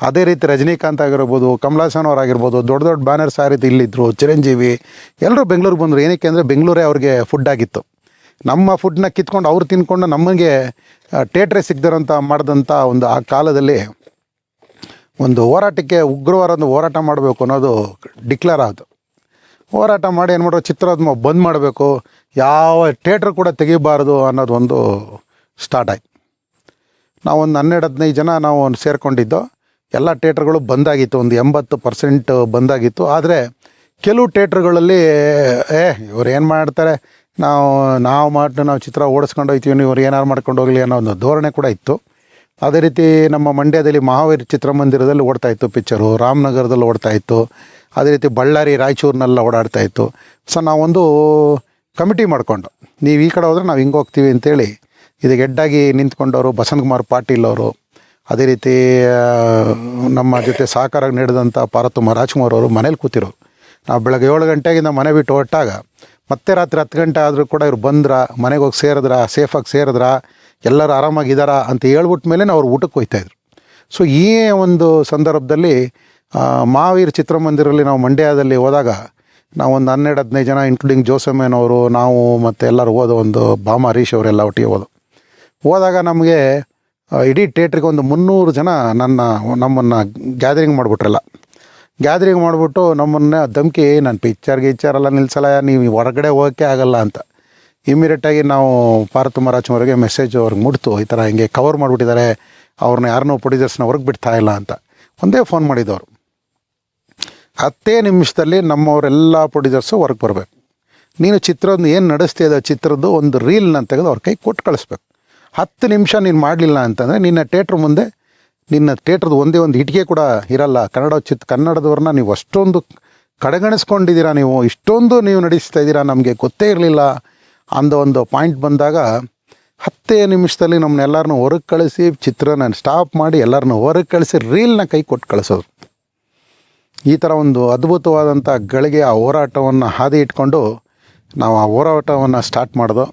ಅದೇ ರೀತಿ ರಜನಿಕಾಂತ್ ಆಗಿರ್ಬೋದು ಕಮಲಾಸನ್ ಅವರಾಗಿರ್ಬೋದು ದೊಡ್ಡ ದೊಡ್ಡ ಬ್ಯಾನರ್ಸ್ ಆ ರೀತಿ ಇಲ್ಲಿದ್ದರು ಚಿರಂಜೀವಿ ಎಲ್ಲರೂ ಬೆಂಗಳೂರಿಗೆ ಬಂದರು. ಏನಕ್ಕೆ ಅಂದರೆ ಬೆಂಗಳೂರೇ ಅವ್ರಿಗೆ ಫುಡ್ ಆಗಿತ್ತು. ನಮ್ಮ ಫುಡ್ನ ಕಿತ್ಕೊಂಡು ಅವ್ರು ತಿನ್ಕೊಂಡು ನಮಗೆ ಟೇಟ್ರೆ ಸಿಗ್ದಿರೋಂಥ ಮಾಡಿದಂಥ ಒಂದು ಆ ಕಾಲದಲ್ಲಿ ಒಂದು ಹೋರಾಟಕ್ಕೆ ಉಗ್ರವಾದ ಒಂದು ಹೋರಾಟ ಮಾಡಬೇಕು ಅನ್ನೋದು ಡಿಕ್ಲೇರ್ ಆಯಿತು. ಹೋರಾಟ ಮಾಡಿ ಏನು ಮಾಡೋ ಚಿತ್ರೋದ್ಯಮ ಬಂದ್ ಮಾಡಬೇಕು. ಯಾವ ಥೇಟ್ರ್ ಕೂಡ ತೆಗಿಬಾರ್ದು ಅನ್ನೋದು ಒಂದು ಸ್ಟಾರ್ಟ್ ಆಯ್ತು. ನಾವೊಂದು ಹನ್ನೆರಡು, ಹದಿನೈದು ಜನ ನಾವು ಒಂದು ಸೇರಿಕೊಂಡಿದ್ದು. ಎಲ್ಲ ಥೇಟ್ರ್ಗಳು ಬಂದಾಗಿತ್ತು. ಒಂದು ಎಂಬತ್ತು ಪರ್ಸೆಂಟ್ ಬಂದಾಗಿತ್ತು. ಆದರೆ ಕೆಲವು ಥೇಟ್ರ್ಗಳಲ್ಲಿ ಏ, ಇವ್ರು ಏನು ಮಾಡ್ತಾರೆ? ನಾವು ನಾವು ಮಾಡಿ ನಾವು ಚಿತ್ರ ಓಡಿಸ್ಕೊಂಡು ಹೋಗ್ತೀವಿ ಇವ್ರು ಏನಾರು ಮಾಡ್ಕೊಂಡು ಹೋಗಲಿ ಅನ್ನೋ ಒಂದು ಧೋರಣೆ ಕೂಡ ಇತ್ತು. ಅದೇ ರೀತಿ ನಮ್ಮ ಮಂಡ್ಯದಲ್ಲಿ ಮಹಾವೀರ್ ಚಿತ್ರಮಂದಿರದಲ್ಲಿ ಓಡ್ತಾ ಇತ್ತು ಪಿಕ್ಚರು, ರಾಮನಗರದಲ್ಲಿ ಓಡ್ತಾ ಇತ್ತು. ಅದೇ ರೀತಿ ಬಳ್ಳಾರಿ, ರಾಯಚೂರಿನೆಲ್ಲ ಓಡಾಡ್ತಾ ಇತ್ತು. ಸೊ ನಾವೊಂದು ಕಮಿಟಿ ಮಾಡಿಕೊಂಡು, ನೀವು ಈ ಕಡೆ ಹೋದರೆ ನಾವು ಹಿಂಗೆ ಹೋಗ್ತೀವಿ ಅಂತೇಳಿ, ಇದಕ್ಕೆ ಗೆಡ್ಡಾಗಿ ನಿಂತ್ಕೊಂಡವರು ಬಸಂತ್ ಕುಮಾರ್ ಪಾಟೀಲ್ ಅವರು, ಅದೇ ರೀತಿ ನಮ್ಮ ಜೊತೆ ಸಹಕಾರ ನೀಡಿದಂಥ ಪಾರ್ವತಮ್ಮ ರಾಜ್ಕುಮಾರ್ ಅವರು ಮನೇಲಿ ಕೂತಿರೋರು ನಾವು ಬೆಳಗ್ಗೆ ಏಳು ಗಂಟೆಗಿಂದ ಮನೆ ಬಿಟ್ಟು ಹೊರಟಾಗ ಮತ್ತೆ ರಾತ್ರಿ ಹತ್ತು ಗಂಟೆ ಆದರೂ ಕೂಡ ಇವ್ರು ಬಂದ್ರ, ಮನೆಗೆ ಹೋಗಿ ಸೇರಿದ್ರ ಸೇಫಾಗಿ ಸೇರಿದ್ರ, ಎಲ್ಲರೂ ಆರಾಮಾಗಿದ್ದಾರ ಅಂತ ಹೇಳ್ಬಿಟ್ಟ ಮೇಲೆ ಅವ್ರು ಊಟಕ್ಕೆ ಹೋಗ್ತಾಯಿದ್ರು ಸೊ ಈ ಒಂದು ಸಂದರ್ಭದಲ್ಲಿ ಮಾವೀರ್ ಮಹಾವೀರ್ ಚಿತ್ರಮಂದಿರಲ್ಲಿ ನಾವು ಮಂಡ್ಯದಲ್ಲಿ ಹೋದಾಗ, ನಾವು ಒಂದು ಹನ್ನೆರಡು, ಹದಿನೈದು ಜನ ಇನ್ಕ್ಲೂಡಿಂಗ್ ಜೋಸೆಮೇನ್ ಅವರು ನಾವು ಮತ್ತು ಎಲ್ಲರೂ ಹೋದ ಒಂದು ಭಾಮ ಹರೀಶ್ ಅವರೆಲ್ಲ ಒಟ್ಟಿಗೆ ಹೋದು ಹೋದಾಗ ನಮಗೆ ಇಡೀ ಥಿಯೇಟ್ರಿಗೆ ಒಂದು ಮುನ್ನೂರು ಜನ ನನ್ನ, ನಮ್ಮನ್ನು ಗ್ಯಾದರಿಂಗ್ ಮಾಡಿಬಿಟ್ರಲ್ಲ. ಗ್ಯಾದರಿಂಗ್ ಮಾಡಿಬಿಟ್ಟು ನಮ್ಮನ್ನು ಧಮ್ಕಿ ನಾನು ಪಿಕ್ಚರ್ ಗಿಚ್ಚರ್ ಎಲ್ಲ ನಿಲ್ಸಲ್ಲ, ನೀವು ಹೊರಗಡೆ ಹೋಗೋಕ್ಕೆ ಆಗಲ್ಲ ಅಂತ. ಇಮಿಡಿಯೇಟಾಗಿ ನಾವು ಪಾರ್ವತಮ್ಮ ಅವರಿಗೆ ಮೆಸೇಜ್ ಅವ್ರಿಗೆ ಮುಟ್ತು ಈ ಥರ ಹಿಂಗೆ ಕವರ್ ಮಾಡಿಬಿಟ್ಟಿದ್ದಾರೆ ಅವ್ರನ್ನ ಯಾರನ್ನೋ ಪ್ರೊಡ್ಯೂಸರ್ಸ್ನ ಹೊರಗೆ ಬಿಡ್ತಾ ಇಲ್ಲ ಅಂತ. ಒಂದೇ ಫೋನ್ ಮಾಡಿದ್ದವರು ಹತ್ತೇ ನಿಮಿಷದಲ್ಲಿ ನಮ್ಮವರೆಲ್ಲ ಪ್ರೊಡ್ಯೂಸರ್ಸು ಹೊರಗೆ ಬರಬೇಕು. ನೀನು ಚಿತ್ರದ ಏನು ನಡೆಸ್ತಿದ್ದ ಚಿತ್ರದ್ದು ಒಂದು ರೀಲ್ನ ತೆಗೆದು ಅವ್ರ ಕೈ ಕೊಟ್ಟು ಕಳಿಸ್ಬೇಕು. ಹತ್ತು ನಿಮಿಷ ನೀನು ಮಾಡಲಿಲ್ಲ ಅಂತಂದರೆ ನಿನ್ನ ಟೇಟ್ರ್ ಮುಂದೆ ನಿನ್ನ ಥಿಯೇಟ್ರದ್ದು ಒಂದೇ ಒಂದು ಇಟಿಕೆ ಕೂಡ ಇರಲ್ಲ. ಕನ್ನಡ ಚಿತ್, ಕನ್ನಡದವ್ರನ್ನ ನೀವು ಅಷ್ಟೊಂದು ಕಡೆಗಣಿಸ್ಕೊಂಡಿದ್ದೀರಾ ನೀವು, ಇಷ್ಟೊಂದು ನೀವು ನಡೆಸ್ತಾ ಇದ್ದೀರಾ ನಮಗೆ ಗೊತ್ತೇ ಇರಲಿಲ್ಲ ಅಂದ ಒಂದು ಪಾಯಿಂಟ್ ಬಂದಾಗ ಹತ್ತೇ ನಿಮಿಷದಲ್ಲಿ ನಮ್ಮನ್ನೆಲ್ಲರನ್ನೂ ಹೊರಗೆ ಕಳಿಸಿ ಚಿತ್ರನ ಸ್ಟಾಪ್ ಮಾಡಿ ಎಲ್ಲರನ್ನೂ ಹೊರಗೆ ಕಳಿಸಿ ರೀಲ್ನ ಕೈ ಕೊಟ್ಟು ಕಳಿಸೋದು. ಈ ಥರ ಒಂದು ಅದ್ಭುತವಾದಂಥ ಗಳಿಗೆ ಆ ಹೋರಾಟವನ್ನು ಹಾದಿ ಇಟ್ಕೊಂಡು ನಾವು ಆ ಹೋರಾಟವನ್ನು ಸ್ಟಾರ್ಟ್ ಮಾಡಿದೋ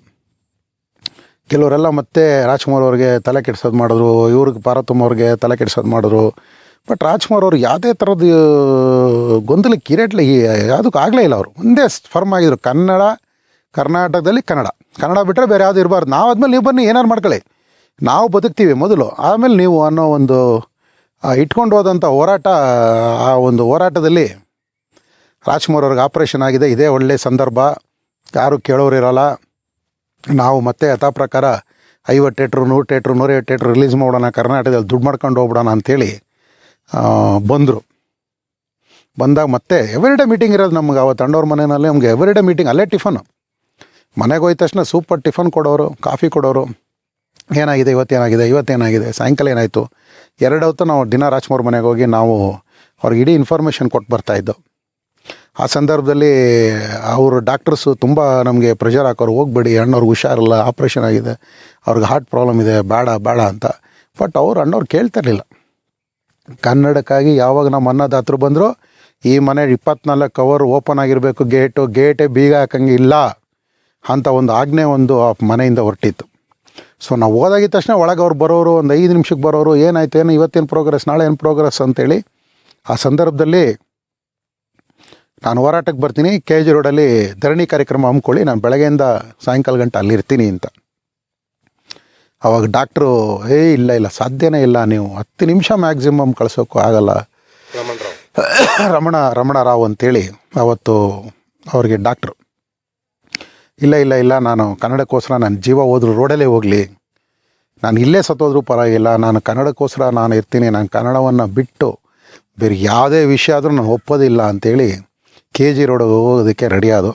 ಕೆಲವರೆಲ್ಲ ಮತ್ತೆ ರಾಜ್ಕುಮಾರ್ ಅವ್ರಿಗೆ ತಲೆ ಕೆಡ್ಸೋದು ಮಾಡಿದ್ರು, ಇವ್ರಿಗೆ ಪಾರ್ವತಮ್ಮ ಅವ್ರಿಗೆ ತಲೆ ಕೆಡ್ಸೋದು ಮಾಡಿದ್ರು. ಬಟ್ ರಾಜ್ಕುಮಾರ್ ಅವ್ರಿಗೆ ಯಾವುದೇ ಥರದ ಗೊಂದಲಕ್ಕೆ ಕಿರೇಟ್ಲಿ ಯಾವುದಕ್ಕೂ ಆಗಲೇ ಇಲ್ಲ ಅವರು. ಒಂದೇ ಫರ್ಮ್ ಆಗಿದ್ರು. ಕನ್ನಡ, ಕರ್ನಾಟಕದಲ್ಲಿ ಕನ್ನಡ. ಕನ್ನಡ ಬಿಟ್ಟರೆ ಬೇರೆ ಯಾವುದು ಇರಬಾರ್ದು. ನಾವು ಆದಮೇಲೆ ನೀವು ಬನ್ನಿ, ಏನಾರು ಮಾಡ್ಕೊಳ್ಳಿ. ನಾವು ಬದುಕ್ತೀವಿ ಮೊದಲು. ಆಮೇಲೆ ನೀವು ಅನ್ನೋ ಒಂದು ಇಟ್ಕೊಂಡು ಹೋದಂಥ ಹೋರಾಟ, ಆ, ಒಂದು ಹೋರಾಟದಲ್ಲಿ ರಾಜ್ಕುಮಾರ್ ಅವ್ರಿಗೆ ಆಪ್ರೇಷನ್ ಆಗಿದೆ. ಇದೇ ಒಳ್ಳೆಯ ಸಂದರ್ಭ. ಯಾರು ಕೇಳೋರು ಇರಲ್ಲ. ನಾವು ಮತ್ತೆ ಯಥಾ ಪ್ರಕಾರ ಐವತ್ತು ಥಿಯೇಟ್ರು ನೂರು ಥಿಯೇಟ್ರು ನೂರೈವತ್ತು ಟೇಟ್ರ್ ರಿಲೀಸ್ ಮಾಡೋಣ, ಕರ್ನಾಟಕದಲ್ಲಿ ದುಡ್ಡು ಮಾಡ್ಕೊಂಡು ಹೋಗ್ಬಿಡೋಣ ಅಂಥೇಳಿ ಬಂದರು. ಬಂದಾಗ ಮತ್ತೆ ಎವ್ರಿಡೇ ಮೀಟಿಂಗ್ ಇರೋದು ನಮ್ಗೆ. ಅವತ್ತು ತಂಡೋರ ಮನೆಯಲ್ಲಿ ನಮ್ಗೆ ಎವ್ರಿಡೇ ಮೀಟಿಂಗ್ ಅಲ್ಲೇ ಟಿಫನ್. ಮನೆಗೆ ಹೋಯ್ ತಕ್ಷಣ ಸೂಪರ್ ಟಿಫನ್ ಕೊಡೋರು, ಕಾಫಿ ಕೊಡೋರು. ಏನಾಗಿದೆ, ಇವತ್ತೇನಾಗಿದೆ ಇವತ್ತೇನಾಗಿದೆ, ಸಾಯಂಕಾಲ ಏನಾಯಿತು? ಎರಡು ಹೊತ್ತು ನಾವು ದಿನ ರಾಜ್ಕುಮಾರ್ ಮನೆಗೆ ಹೋಗಿ ನಾವು ಅವ್ರಿಗೆ ಇಡೀ ಇನ್ಫಾರ್ಮೇಷನ್ ಕೊಟ್ಟು ಬರ್ತಾಯಿದ್ದು ಆ ಸಂದರ್ಭದಲ್ಲಿ ಅವರು ಡಾಕ್ಟರ್ಸು ತುಂಬ ನಮಗೆ ಪ್ರೆಷರ್ ಹಾಕೋರು, ಹೋಗ್ಬೇಡಿ, ಅಣ್ಣವ್ರಿಗೆ ಹುಷಾರಿಲ್ಲ ಆಪ್ರೇಷನ್ ಆಗಿದೆ, ಅವ್ರಿಗೆ ಹಾರ್ಟ್ ಪ್ರಾಬ್ಲಮ್ ಇದೆ, ಬೇಡ ಬೇಡ ಅಂತ. ಬಟ್ ಅವ್ರು ಅಣ್ಣವ್ರು ಕೇಳ್ತಿರ್ಲಿಲ್ಲ ಕನ್ನಡಕ್ಕಾಗಿ ಯಾವಾಗ ನಮ್ಮ ಅನ್ನದಾತರು ಬಂದರೂ, ಈ ಮನೆ ಇಪ್ಪತ್ನಾಲ್ಕು ಅವರ್ ಓಪನ್ ಆಗಿರಬೇಕು ಗೇಟು ಗೇಟೇ ಬೀಗ ಹಾಕಂಗೆ ಇಲ್ಲ ಅಂತ ಒಂದು ಆಜ್ಞೆ ಒಂದು ಆ ಮನೆಯಿಂದ ಹೊರಟಿತ್ತು. ಸೊ ನಾವು ಹೋದಾಗಿದ್ದ ತಕ್ಷಣ ಒಳಗೆ ಅವ್ರು ಬರೋರು, ಒಂದು ಐದು ನಿಮಿಷಕ್ಕೆ ಬರೋರು, ಏನಾಯ್ತು, ಏನು ಇವತ್ತೇನು ಪ್ರೋಗ್ರೆಸ್ ನಾಳೆ ಏನು ಪ್ರೋಗ್ರೆಸ್ ಅಂತೇಳಿ ಆ ಸಂದರ್ಭದಲ್ಲಿ ನಾನು ಹೋರಾಟಕ್ಕೆ ಬರ್ತೀನಿ ಕೆ ಜಿ ರೋಡಲ್ಲಿ ಧರಣಿ ಕಾರ್ಯಕ್ರಮ ಹಮ್ಮಿಕೊಳ್ಳಿ ನಾನು ಬೆಳಗ್ಗೆಯಿಂದ ಸಾಯಂಕಾಲ ಗಂಟೆ ಅಲ್ಲಿರ್ತೀನಿ ಅಂತ. ಅವಾಗ ಡಾಕ್ಟ್ರು ಏ ಇಲ್ಲ ಇಲ್ಲ ಸಾಧ್ಯನೇ ಇಲ್ಲ ನೀವು ಹತ್ತು ನಿಮಿಷ ಮ್ಯಾಕ್ಸಿಮಮ್ ಕಳ್ಸೋಕ್ಕೂ ಆಗಲ್ಲ. ರಮಣ ರಮಣ ರಾವ್ ಅಂತೇಳಿ ಅವತ್ತು ಅವ್ರಿಗೆ ಡಾಕ್ಟ್ರು ಇಲ್ಲ ಇಲ್ಲ ಇಲ್ಲ ನಾನು ಕನ್ನಡಕ್ಕೋಸ್ಕರ ನನ್ನ ಜೀವ ಹೋದ್ರು ರೋಡಲ್ಲೇ ಹೋಗಲಿ. ನಾನು ಇಲ್ಲೇ ಸತ್ತೋದ್ರೂ ಪರವಾಗಿಲ್ಲ ನಾನು ಕನ್ನಡಕ್ಕೋಸ್ಕರ ನಾನು ಇರ್ತೀನಿ ನಾನು ಕನ್ನಡವನ್ನು ಬಿಟ್ಟು ಬೇರೆ ಯಾವುದೇ ವಿಷಯ ಆದರೂ ನಾನು ಒಪ್ಪೋದಿಲ್ಲ ಅಂತೇಳಿ ಕೆ ಜಿ ರೋಡ್ ಹೋಗೋದಕ್ಕೆ ರೆಡಿ ಅದು.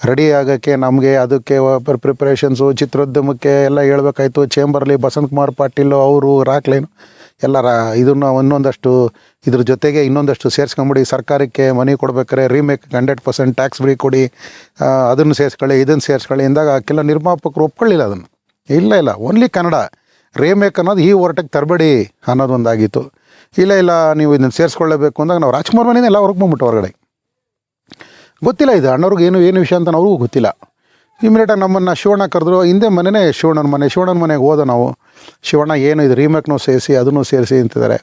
ರೆಡಿ ಆಗೋಕ್ಕೆ ನಮಗೆ ಅದಕ್ಕೆ ಪ್ರಿಪ್ರೇಷನ್ಸು ಚಿತ್ರೋದ್ಯಮಕ್ಕೆ ಎಲ್ಲ ಹೇಳ್ಬೇಕಾಯ್ತು. ಚೇಂಬರ್ಲಿ ಬಸಂತ್ ಕುಮಾರ್ ಪಾಟೀಲು ಅವರು ರಾಕ್ಲೈನು ಎಲ್ಲ ರಾ ಇದನ್ನು ಇನ್ನೊಂದಷ್ಟು, ಇದ್ರ ಜೊತೆಗೆ ಇನ್ನೊಂದಷ್ಟು ಸೇರಿಸ್ಕೊಂಬಿಡಿ. ಸರ್ಕಾರಕ್ಕೆ money ಕೊಡ್ಬೇಕಾರೆ remake hundred percent tax free ಕೊಡಿ. ಅದನ್ನು ಸೇರಿಸ್ಕೊಳ್ಳಿ, ಇದನ್ನು ಸೇರಿಸ್ಕೊಳ್ಳಿ ಅಂದಾಗ ಕೆಲ ನಿರ್ಮಾಪಕರು ಒಪ್ಕೊಳ್ಳಿಲ್ಲ ಅದನ್ನು. ಇಲ್ಲ ಇಲ್ಲ. ಓನ್ಲಿ ಕನ್ನಡ ರೀಮೇಕ್ ಅನ್ನೋದು ಈ ಹೊರಟಕ್ಕೆ ತರಬೇಡಿ ಅನ್ನೋದೊಂದಾಗಿತ್ತು. ಇಲ್ಲ ಇಲ್ಲ. ನೀವು ಇದನ್ನು ಸೇರಿಸ್ಕೊಳ್ಳಬೇಕು ಅಂದಾಗ ನಾವು ರಾಜ್ಕುಮಾರ್ ಮನೆಯಿಂದ ಎಲ್ಲ ಹೊರಗೆ ಬಂದ್ಬಿಟ್ಟು ಹೊರಗಡೆ. ಗೊತ್ತಿಲ್ಲ ಇದು ಅಣ್ಣವ್ರಿಗೆ ಏನು ಏನು ವಿಷಯ ಅಂತ ಅವ್ರಿಗೂ ಗೊತ್ತಿಲ್ಲ. ಇಮಿಡಿಯೇಟಾಗಿ ನಮ್ಮನ್ನು ಶಿವಣ್ಣ ಕರೆದ್ರು, ಹಿಂದೆ ಮನೆಯೇ ಶಿವಣ್ಣನ ಮನೆ, ಶಿವಣ್ಣನ ಮನೆಗೆ ಹೋದ ನಾವು. ಶಿವಣ್ಣ ಏನು ಇದು ರೀಮೇಕ್ನೂ ಸೇರಿಸಿ, ಅದನ್ನು ಸೇರಿಸಿ ಅಂತಿದ್ದಾರೆ.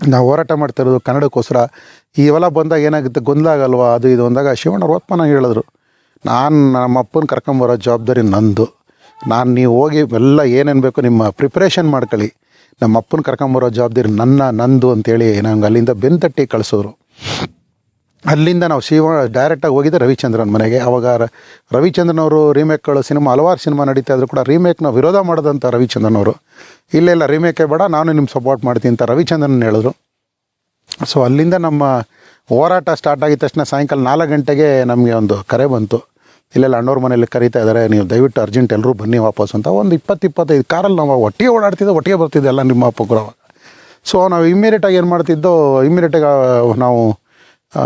ನಾವು ಹೋರಾಟ ಮಾಡ್ತಿರೋದು ಕನ್ನಡಕ್ಕೋಸ್ಕರ. ಇವೆಲ್ಲ ಬಂದಾಗ ಏನಾಗುತ್ತೆ ಗೊಂದಲ ಆಗಲ್ವಾ ಅದು ಇದು ಅಂದಾಗ ಶಿವಣ್ಣ ಓದ್ಪನ ಹೇಳಿದ್ರು. ನಾನು ನಮ್ಮ ಅಪ್ಪನ ಕರ್ಕೊಂಬರೋ ಜವಾಬ್ದಾರಿ ನಂದು. ನಾನು ನೀವು ಹೋಗಿ ಎಲ್ಲ ಏನೇನು ಬೇಕು ನಿಮ್ಮ ಪ್ರಿಪ್ರೇಷನ್ ಮಾಡ್ಕೊಳ್ಳಿ. ನಮ್ಮ ಅಪ್ಪನ ಕರ್ಕೊಂಬರೋ ಜವಾಬ್ದಾರಿ ನನ್ನ, ನಂದು ಅಂತೇಳಿ ನಂಗೆ ಅಲ್ಲಿಂದ ಬೆನ್ ತಟ್ಟಿ ಕಳಿಸಿದ್ರು ಅಲ್ಲಿಂದ ನಾವು ಶಿವ ಡೈರೆಕ್ಟಾಗಿ ಹೋಗಿದ್ದೆ ರವಿಚಂದ್ರನ್ ಮನೆಗೆ. ಅವಾಗ ರವಿಚಂದ್ರನ್ ಅವರು ರೀಮೇಕ್ಗಳು ಸಿನಿಮಾ, ಹಲವಾರು ಸಿನಿಮಾ ನಡೀತಾ ಇದ್ರು ಕೂಡ ರೀಮೇಕ್ನ ವಿರೋಧ ಮಾಡಿದಂಥ ರವಿಚಂದ್ರನ್ ಅವರು ಇಲ್ಲೆಲ್ಲ ಇಲ್ಲ ರೀಮೇಕೇ ಬೇಡ, ನಾನು ನಿಮ್ಮ ಸಪೋರ್ಟ್ ಮಾಡ್ತೀನಿ ಅಂತ ರವಿಚಂದ್ರನ್ ಹೇಳಿದ್ರು. ಸೊ ಅಲ್ಲಿಂದ ನಮ್ಮ ಹೋರಾಟ ಸ್ಟಾರ್ಟ್ ಆಗಿದ ತಕ್ಷಣ ಸಾಯಂಕಾಲ ನಾಲ್ಕು ಗಂಟೆಗೆ ನಮಗೆ ಒಂದು ಕರೆ ಬಂತು. ಇಲ್ಲೆಲ್ಲ ಅಣ್ಣವ್ರ ಮನೇಲಿ ಕರೀತಾ ಇದ್ದಾರೆ ನೀವು ದಯವಿಟ್ಟು ಅರ್ಜೆಂಟ್ ಎಲ್ಲರೂ ಬನ್ನಿ ವಾಪಸ್ ಅಂತ ಒಂದು ಇಪ್ಪತ್ತು ಇಪ್ಪತ್ತೈದು ಕಾರಲ್ಲಿ ನಾವು ಒಟ್ಟಿಗೆ ಓಡಾಡ್ತಿದ್ದೆ, ಒಟ್ಟಿಗೆ ಬರ್ತಿದ್ದೆ ಎಲ್ಲ ನಿಮ್ಮ ಅವಾಗ. ಸೊ ನಾವು ಇಮ್ಮಿಡಿಯೇಟಾಗಿ ಏನು ಮಾಡ್ತಿದ್ದೋ ಇಮ್ಮಿಡಿಯೇಟಾಗಿ ನಾವು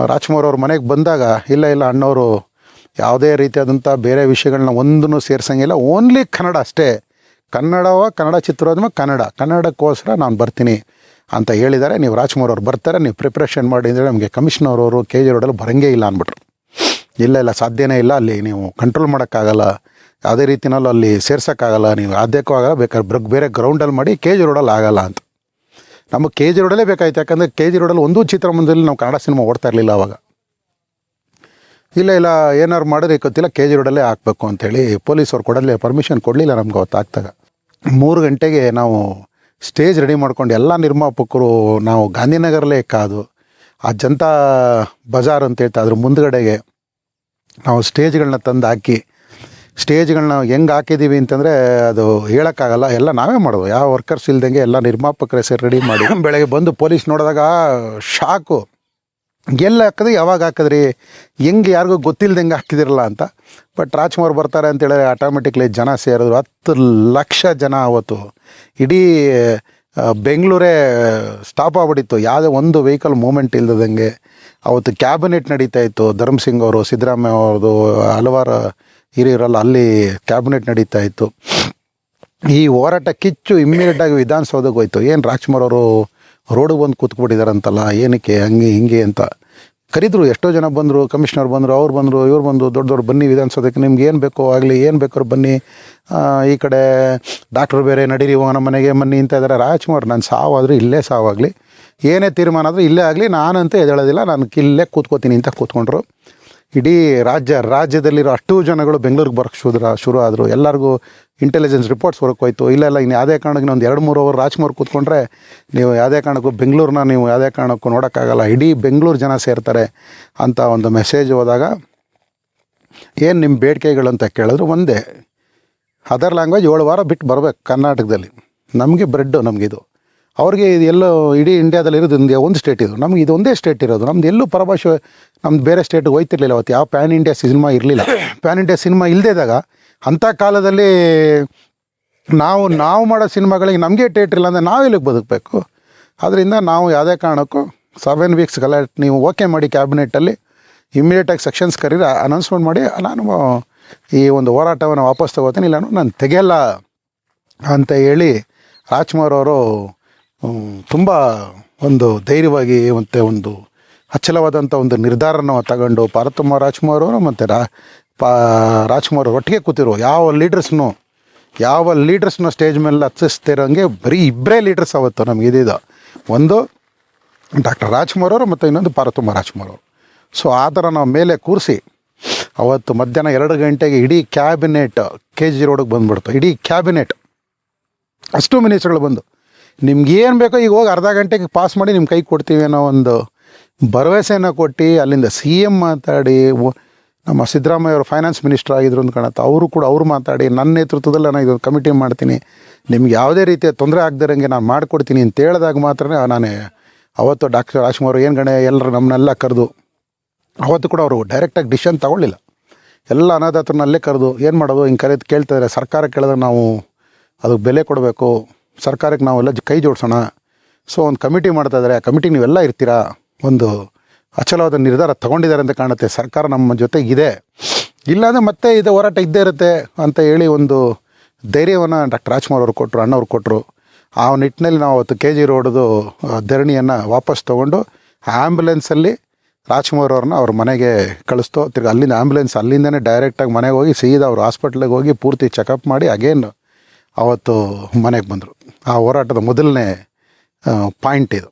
ರಾಜ್ಕುಮಾರ್ ಅವ್ರ ಮನೆಗೆ ಬಂದಾಗ ಇಲ್ಲ ಇಲ್ಲ ಅಣ್ಣವರು ಯಾವುದೇ ರೀತಿಯಾದಂಥ ಬೇರೆ ವಿಷಯಗಳನ್ನ ಒಂದನ್ನು ಸೇರ್ಸಂಗಿಲ್ಲ ಓನ್ಲಿ ಕನ್ನಡ ಅಷ್ಟೇ. ಕನ್ನಡವ, ಕನ್ನಡ ಚಿತ್ರೋದ್ಯಮ ಕನ್ನಡ. ಕನ್ನಡಕ್ಕೋಸ್ಕರ ನಾನು ಬರ್ತೀನಿ ಅಂತ ಹೇಳಿದ್ದಾರೆ. ನೀವು ರಾಜ್ಕುಮಾರ್ ಅವ್ರು ಬರ್ತಾರೆ. ನೀವು ಪ್ರಿಪ್ರೇಷನ್ ಮಾಡಿ ಅಂದರೆ ನಮಗೆ ಕಮಿಷನರ್ ಅವರು ಕೆ ಜಿ ರೋಡಲ್ಲಿ ಬರಂಗೇ ಇಲ್ಲ ಅಂದ್ಬಿಟ್ರು. ಇಲ್ಲ ಇಲ್ಲ ಸಾಧ್ಯನೇ ಇಲ್ಲ. ಅಲ್ಲಿ ನೀವು ಕಂಟ್ರೋಲ್ ಮಾಡೋಕ್ಕಾಗಲ್ಲ. ಯಾವುದೇ ರೀತಿನಲ್ಲೂ ಅಲ್ಲಿ ಸೇರ್ಸೋಕ್ಕಾಗಲ್ಲ. ನೀವು ಆದ್ಯಕ್ಕೂ ಆಗಲ್ಲ. ಬೇಕಾದ್ರೆ ಬೇರೆ ಗ್ರೌಂಡಲ್ಲಿ ಮಾಡಿ ಕೆ ಜಿ ರೋಡಲ್ಲಿ ಆಗಲ್ಲ ಅಂತ. ನಮಗೆ ಕೆ ಜಿ ರೋಡಲ್ಲೇ ಬೇಕಾಯ್ತು. ಯಾಕಂದರೆ ಕೆ ಜಿ ರೋಡಲ್ಲಿ ಒಂದೂ ಚಿತ್ರಮಂದಿರದಲ್ಲಿ ನಾವು ಕನ್ನಡ ಸಿನಿಮಾ ಓಡ್ತಾ ಇರಲಿಲ್ಲ ಅವಾಗ. ಇಲ್ಲ ಇಲ್ಲ ಏನಾರು ಮಾಡಿದ್ರೆ ಗೊತ್ತಿಲ್ಲ ಕೆ ಜಿ ರೋಡಲ್ಲೇ ಹಾಕಬೇಕು ಅಂಥೇಳಿ ಪೊಲೀಸವ್ರು ಕೊಡಲೇ ಪರ್ಮಿಷನ್ ಕೊಡಲಿಲ್ಲ ನಮ್ಗೆ ಅವತ್ತು ಆಗ್ತಾಗ ಮೂರು ಗಂಟೆಗೆ ನಾವು ಸ್ಟೇಜ್ ರೆಡಿ ಮಾಡ್ಕೊಂಡು ಎಲ್ಲ ನಿರ್ಮಾಪಕರು, ನಾವು ಗಾಂಧಿನಗರಲ್ಲೇ ಕಾದು, ಆ ಜನತಾ ಬಜಾರ್ ಅಂತ ಹೇಳ್ತಾ ಅದ್ರ ಮುಂದ್ಗಡೆಗೆ ನಾವು ಸ್ಟೇಜ್ಗಳನ್ನ ತಂದು ಹಾಕಿ ಸ್ಟೇಜ್ಗಳನ್ನ ಹೆಂಗೆ ಹಾಕಿದ್ದೀವಿ ಅಂತಂದರೆ ಅದು ಹೇಳೋಕ್ಕಾಗಲ್ಲ. ಎಲ್ಲ ನಾವೇ ಮಾಡೋದು. ಯಾವ ವರ್ಕರ್ಸ್ ಇಲ್ದಂಗೆ ಎಲ್ಲ ನಿರ್ಮಾಪಕರೇ ಸೇರಿ ರೆಡಿ ಮಾಡಿ. ಬೆಳಗ್ಗೆ ಬಂದು ಪೊಲೀಸ್ ನೋಡಿದಾಗ ಶಾಕು. ಎಲ್ಲಿ ಹಾಕಿದ್ರಿ, ಯಾವಾಗ ಹಾಕಿದ್ರಿ, ಹೆಂಗೆ ಯಾರಿಗೂ ಗೊತ್ತಿಲ್ಲದಂಗೆ ಹಾಕಿದಿರಲ್ಲ ಅಂತ. ಬಟ್ ರಾಜ್ಕುಮಾರ್ ಬರ್ತಾರೆ ಅಂತೇಳಿದ್ರೆ ಆಟೋಮೆಟಿಕ್ಲಿ ಜನ ಸೇರಿದ್ರು. ಹತ್ತು ಲಕ್ಷ ಜನ ಅವತ್ತು. ಇಡೀ ಬೆಂಗಳೂರೇ ಸ್ಟಾಪ್ ಆಗ್ಬಿಟ್ಟಿತ್ತು. ಯಾವುದೇ ಒಂದು ವೆಹಿಕಲ್ ಮೂಮೆಂಟ್ ಇಲ್ಲದಂಗೆ ಅವತ್ತು ಕ್ಯಾಬಿನೆಟ್ ನಡೀತಾ ಇತ್ತು. ಅವರು, ಸಿದ್ದರಾಮಯ್ಯ ಅವ್ರದ್ದು ಹಲವಾರು ಹಿರಿಯರೆಲ್ಲ ಅಲ್ಲಿ ಕ್ಯಾಬಿನೆಟ್ ನಡೀತಾ ಇತ್ತು. ಈ ಹೋರಾಟ ಕಿಚ್ಚು ಇಮ್ಮಿಡಿಯೇಟಾಗಿ ವಿಧಾನಸೌಧಕ್ಕೆ ಹೋಯ್ತು. ಏನು ರಾಜ್ಕುಮಾರ್ ಅವರು ರೋಡಿಗೆ ಬಂದು ಕೂತ್ಕೊಬಿಟ್ಟಿದಾರಂತಲ್ಲ ಏನಕ್ಕೆ ಹಂಗೆ ಹಿಂಗೆ ಅಂತ. ಕರೆದ್ರು, ಎಷ್ಟೋ ಜನ ಬಂದರು, ಕಮಿಷನರ್ ಬಂದರು, ಅವ್ರು ಬಂದರು, ಇವ್ರು ಬಂದು ದೊಡ್ಡ ದೊಡ್ಡ ಬನ್ನಿ ವಿಧಾನಸೌಧಕ್ಕೆ, ನಿಮ್ಗೆ ಏನು ಬೇಕೋ ಆಗಲಿ, ಏನು ಬೇಕಾದ್ರು ಬನ್ನಿ. ಈ ಕಡೆ ಡಾಕ್ಟ್ರು ಬೇರೆ ನಡೀರಿ ಹೋಗೋಣ ಮನೆಗೆ ಬನ್ನಿ ಅಂತ ಇದ್ದಾರೆ ರಾಜ್ಕುಮಾರ್, ನಾನು ಸಾವಾದರೂ ಇಲ್ಲೇ ಸಾವಾಗಲಿ ಏನೇ ತೀರ್ಮಾನ ಆದರೂ ಇಲ್ಲೇ ಆಗಲಿ, ನಾನಂತೂ ಎದ್ದೇಳೋದಿಲ್ಲ, ನಾನು ಇಲ್ಲೇ ಕೂತ್ಕೋತೀನಿ ಅಂತ ಕೂತ್ಕೊಂಡ್ರು. ಇಡೀ ರಾಜ್ಯ, ರಾಜ್ಯದಲ್ಲಿರೋ ಅಷ್ಟು ಜನಗಳು ಬೆಂಗಳೂರಿಗೆ ಬರೋಕ್ಕೆ ಶುದ್ರ, ಶುರು ಆದರು. ಎಲ್ಲರಿಗೂ ಇಂಟೆಲಿಜೆನ್ಸ್ ರಿಪೋರ್ಟ್ಸ್ ಹೊರಕ್ಕೆ ಹೋಯ್ತು ಇಲ್ಲ ಇಲ್ಲ, ಇನ್ನು ಯಾವುದೇ ಕಾರಣಕ್ಕೆ ಒಂದು ಎರಡು, ಮೂರು ಅವರ್ ರಾಜ್ಕುಮಾರ್ ಕೂತ್ಕೊಂಡ್ರೆ ನೀವು ಯಾವುದೇ ಕಾರಣಕ್ಕೂ ಬೆಂಗಳೂರನ್ನ ನೀವು ಯಾವುದೇ ಕಾರಣಕ್ಕೂ ನೋಡೋಕ್ಕಾಗಲ್ಲ. ಇಡೀ ಬೆಂಗಳೂರು ಜನ ಸೇರ್ತಾರೆ ಅಂತ ಒಂದು ಮೆಸೇಜ್ ಹೋದಾಗ, ಏನು ನಿಮ್ಮ ಬೇಡಿಕೆಗಳು ಅಂತ ಕೇಳಿದ್ರು ಒಂದೇ. ಅದರ್ ಲ್ಯಾಂಗ್ವೇಜ್ ಏಳು ವಾರ ಬಿಟ್ಟು ಬರಬೇಕು ಕರ್ನಾಟಕದಲ್ಲಿ. ನಮಗೆ ಬ್ರೆಡ್ಡು ನಮಗಿದು. ಅವ್ರಿಗೆ ಇದು ಎಲ್ಲೋ ಇಡೀ ಇಂಡಿಯಾದಲ್ಲಿ ಇರೋದು ಒಂದು ಒಂದು ಸ್ಟೇಟ್ ಇದು. ನಮ್ಗೆ ಇದು ಒಂದೇ ಸ್ಟೇಟ್ ಇರೋದು. ನಮ್ದು ಎಲ್ಲೂ ಪರಭಾಷೆ, ನಮ್ದು ಬೇರೆ ಸ್ಟೇಟ್ಗೆ ಹೋಯ್ತಿರ್ಲಿಲ್ಲ ಅವತ್ತು. ಯಾವ ಪ್ಯಾನ್ ಇಂಡಿಯಾ ಸಿನಿಮಾ ಇರಲಿಲ್ಲ. ಪ್ಯಾನ್ ಇಂಡಿಯಾ ಸಿನಿಮಾ ಇದ್ದಾಗ ಅಂಥ ಕಾಲದಲ್ಲಿ ನಾವು ನಾವು ಮಾಡೋ ಸಿನಿಮಾಗಳಿಗೆ ನಮಗೆ ಟೇಟ್ ಇಲ್ಲ ಅಂದರೆ ನಾವು ಇಲ್ಲಿಗೆ ಬದುಕಬೇಕು? ಅದರಿಂದ ನಾವು ಯಾವುದೇ ಕಾರಣಕ್ಕೂ ಸೆವೆನ್ ವೀಕ್ಸ್ ಗಲಾಟ್ ನೀವು ಓಕೆ ಮಾಡಿ ಕ್ಯಾಬಿನೆಟ್ಟಲ್ಲಿ ಇಮಿಡಿಯೇಟಾಗಿ ಸೆಕ್ಷನ್ಸ್ ಕರೀರಿ ಅನೌನ್ಸ್ಮೆಂಟ್ ಮಾಡಿ, ನಾನು ಈ ಒಂದು ಹೋರಾಟವನ್ನು ವಾಪಸ್ ತಗೋತೀನಿ ಇಲ್ಲ ನಾನು ತೆಗೆಯಲ್ಲ ಅಂತ ಹೇಳಿ ರಾಜ್ಕುಮಾರ್ ಅವರು ತುಂಬ ಒಂದು ಧೈರ್ಯವಾಗಿ ಮತ್ತು ಒಂದು ಅಚಲವಾದಂಥ ಒಂದು ನಿರ್ಧಾರನ ತಗೊಂಡು ಪಾರ್ವತಮ್ಮ ರಾಜ್ಕುಮಾರ್ ಅವರು ಮತ್ತು ರಾ, ಪಾ, ರಾಜ್ಕುಮಾರ್ ಅವ್ರು ಒಟ್ಟಿಗೆ ಕೂತಿರೋ ಯಾವ ಲೀಡರ್ಸ್ನು, ಯಾವ ಲೀಡರ್ಸ್ನ ಸ್ಟೇಜ್ ಮೇಲೆ ಹತ್ತಿಸ್ತಿರೋಂಗೆ ಬರೀ ಇಬ್ಬರೇ ಲೀಡರ್ಸ್ ಅವತ್ತು ನಮ್ಗೆ ಇದಿದ್ದು ಒಂದು ಡಾಕ್ಟರ್ ರಾಜ್ಕುಮಾರ್ ಅವರು ಮತ್ತು ಇನ್ನೊಂದು ಪಾರ್ವತಮ್ಮ ರಾಜ್ಕುಮಾರ್ ಅವರು. ಸೊ, ಆ ಥರ ನಾವು ಮೇಲೆ ಕೂರಿಸಿ ಅವತ್ತು ಮಧ್ಯಾಹ್ನ ಎರಡು ಗಂಟೆಗೆ ಇಡೀ ಕ್ಯಾಬಿನೆಟ್ ಕೆ ಜಿ ರೋಡಿಗೆ ಬಂದುಬಿಡ್ತು. ಇಡೀ ಕ್ಯಾಬಿನೆಟ್ ಅಷ್ಟು ಮಿನಿಸ್ಟ್ರುಗಳು ಬಂದು. ನಿಮ್ಗೆ ಏನು ಬೇಕೋ, ಈಗ ಹೋಗಿ ಅರ್ಧ ಗಂಟೆಗೆ ಪಾಸ್ ಮಾಡಿ ನಿಮ್ಮ ಕೈ ಕೊಡ್ತೀವಿ ಅನ್ನೋ ಒಂದು ಭರವಸೆಯನ್ನು ಕೊಟ್ಟು ಅಲ್ಲಿಂದ ಸಿ ಎಂ ಮಾತಾಡಿ ನಮ್ಮ ಸಿದ್ದರಾಮಯ್ಯ ಅವರು ಫೈನಾನ್ಸ್ ಮಿನಿಸ್ಟರ್ ಆಗಿದ್ರು ಅಂತ ಕಾಣುತ್ತೆ. ಅವರು ಕೂಡ ಅವ್ರು ಮಾತಾಡಿ, ನನ್ನ ನೇತೃತ್ವದಲ್ಲಿ ನಾನು ಇದೊಂದು ಕಮಿಟಿ ಮಾಡ್ತೀನಿ. ನಿಮ್ಗೆ ಯಾವುದೇ ರೀತಿಯ ತೊಂದರೆ ಆಗದಿರಂಗೆ ನಾನು ಮಾಡಿಕೊಡ್ತೀನಿ ಅಂತ ಹೇಳಿದಾಗ ಮಾತ್ರ ನಾನೇ ಅವತ್ತು ಡಾಕ್ಟರ್ ರಾಜ್ಕುಮಾರ್ ಏನು ಗಣೆ, ಎಲ್ಲರೂ ನಮ್ಮನ್ನೆಲ್ಲ ಕರೆದು. ಅವತ್ತು ಕೂಡ ಅವರು ಡೈರೆಕ್ಟಾಗಿ ಡಿಸಿಷನ್ ತಗೊಳ್ಳಿಲ್ಲ. ಎಲ್ಲ ಅನಾಥಾತ್ರನಲ್ಲೇ ಕರೆದು, ಏನು ಮಾಡೋದು? ಹಿಂಗೆ ಕರೆದು ಕೇಳ್ತಿದ್ದಾರೆ ಸರ್ಕಾರ ಕೇಳಿದ್ರೆ ನಾವು ಅದಕ್ಕೆ ಬೆಲೆ ಕೊಡಬೇಕು. ಸರ್ಕಾರಕ್ಕೆ ನಾವೆಲ್ಲ ಕೈ ಜೋಡಿಸೋಣ. ಸೊ ಒಂದು ಕಮಿಟಿ ಮಾಡ್ತಾ ಇದ್ದಾರೆ ಆ ಕಮಿಟಿ ನೀವೆಲ್ಲ ಇರ್ತೀರಾ? ಒಂದು ಅಚಲವಾದ ನಿರ್ಧಾರ ತಗೊಂಡಿದ್ದಾರೆ ಅಂತ ಕಾಣುತ್ತೆ. ಸರ್ಕಾರ ನಮ್ಮ ಜೊತೆಗಿದೆ. ಇಲ್ಲಾಂದರೆ ಮತ್ತೆ ಇದು ಹೋರಾಟ ಇದ್ದೇ ಇರುತ್ತೆ ಅಂತ ಹೇಳಿ ಒಂದು ಧೈರ್ಯವನ್ನು ಡಾಕ್ಟರ್ ರಾಜ್ಕುಮಾರ್ ಅವರು ಕೊಟ್ಟರು ಅಣ್ಣವ್ರು ಕೊಟ್ಟರು ಆ ನಿಟ್ಟಿನಲ್ಲಿ ನಾವು ಅವತ್ತು ಕೆ ಜಿ ರೋಡ್ದು ಧರಣಿಯನ್ನು ವಾಪಸ್ ತೊಗೊಂಡು ಆ್ಯಂಬುಲೆನ್ಸಲ್ಲಿ ರಾಜ್ಕುಮಾರ್ ಅವ್ರನ್ನ ಅವ್ರ ಮನೆಗೆ ಕಳಿಸ್ತೋ. ತಿರ್ಗಿ ಅಲ್ಲಿಂದ ಆ್ಯಂಬುಲೆನ್ಸ್ ಅಲ್ಲಿಂದನೇ ಡೈರೆಕ್ಟಾಗಿ ಮನೆಗೆ ಹೋಗಿ, ಸೀದಾ ಅವ್ರು ಹಾಸ್ಪಿಟ್ಲಿಗೆ ಹೋಗಿ ಪೂರ್ತಿ ಚೆಕಪ್ ಮಾಡಿ ಅಗೇನ್ ಅವತ್ತು ಮನೆಗೆ ಬಂದರು. ಆ ಹೋರಾಟದ ಮೊದಲನೇ ಪಾಯಿಂಟ್ ಇದು.